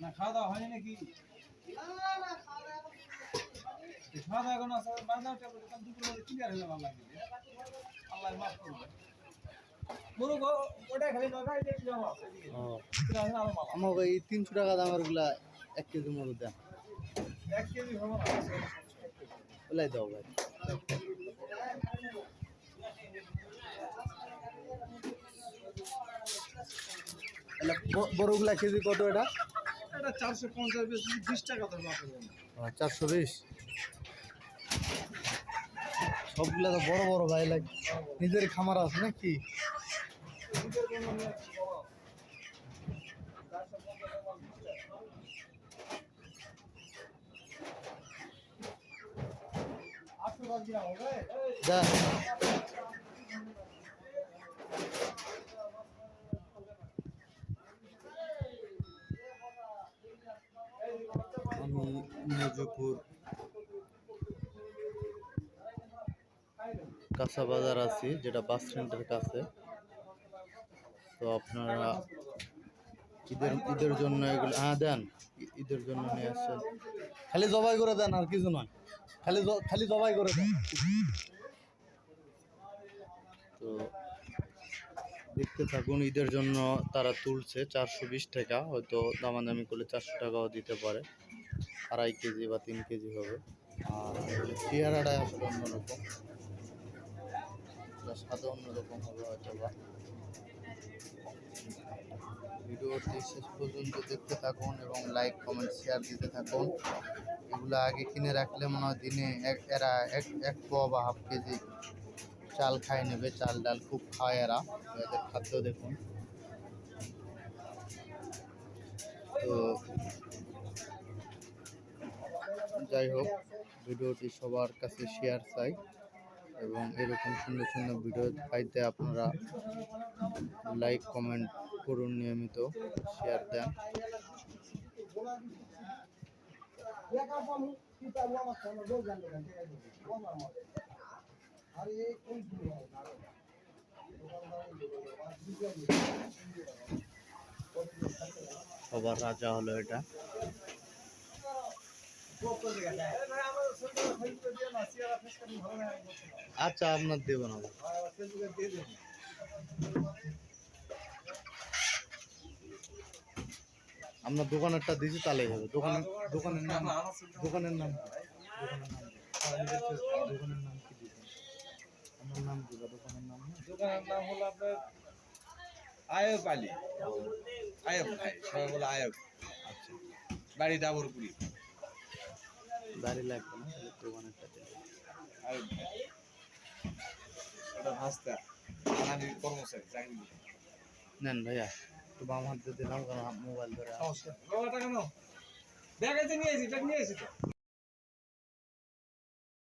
না খাওয়া দাওয়া হয়নি নাকি খাওয়া দাওয়া এখন একটা বলতাম দুপুরে ক্লিয়ার হয়ে ভালো লাগে আল্লাহ মাফ আমাকে এই তিনশো টাকা দামেরগুলা এক কেজি মতো দেন ওলাই দাও ভাই। ব- বড়গুলা কেজি কত এটা? এটা চারশো পঞ্চাশ বেশি টাকা তো চারশো বিশ। সবগুলা তো বড় বড় ভাই লাগে নিজের খামার আছে নাকি আটশো টাকা কিনা হবে যা কাঁচা বাজার আছি, যেটা বাস স্ট্যান্ডের কাছে। তো আপনারা ঈদের ঈদের জন্য এগুলো হ্যাঁ দেন ঈদের জন্য নিয়ে আসছেন। খালি জবাই করে দেন, আর কিছু নয়। খালি খালি জবাই করে তো দেখতে থাকুন, ঈদের জন্য তারা তুলছে চারশো বিশ টাকা, হয়তো দামাদামি করলে চারশো টাকাও দিতে পারে। আড়াই কেজি বা তিন কেজি হবে। আর চেহারাটাই আসলে অন্যরকম। সাদা অন্যরকম হবে হয়তো বা ভিডিওটি শেষ পর্যন্ত দেখতে থাকুন এবং লাইক কমেন্ট শেয়ার দিতে থাকুন। এগুলো আগে কিনে রাখলে মনে হয় দিনে এক, এরা এক এক পোয়া বা হাফ কেজি চাল খাই নেবে, চাল ডাল খুব খায় এরা, এদের খাদ্য দেখুন। তো যাই হোক, ভিডিওটি সবার কাছে শেয়ার চাই এবং এরকম সুন্দর সুন্দর ভিডিও পাইতে আপনারা লাইক কমেন্ট করুন নিয়মিত শেয়ার দেন। সবার রাজা হলো এটা আচ্ছা আপনার দেব না আপনার দোকানেরটা দিয়েছি তাহলেই হবে দোকানের দোকানের নাম দোকানের নাম দোকানের নাম কি? দিবেন আমার নাম দিবা দোকানের নাম দোকানের নাম হলো আপনার আয়ব আলী। আয়ব ভাই সবাই বলে আয়ব। আচ্ছা। বাড়ি ডাবরপুরি দাড়ি লাগবে না তাহলে দোকানেরটা আয়ব ভাই। ওটা ভাস্তা কর্মচারী চাকরি করে। নেন ভাইয়া। একটু বাম হাত দিয়ে দিলাম, কারণ মোবাইল ধরে বাবাটা কেন দেখাইতে নিয়ে এসেছি এটা নিয়ে এসেছি তো।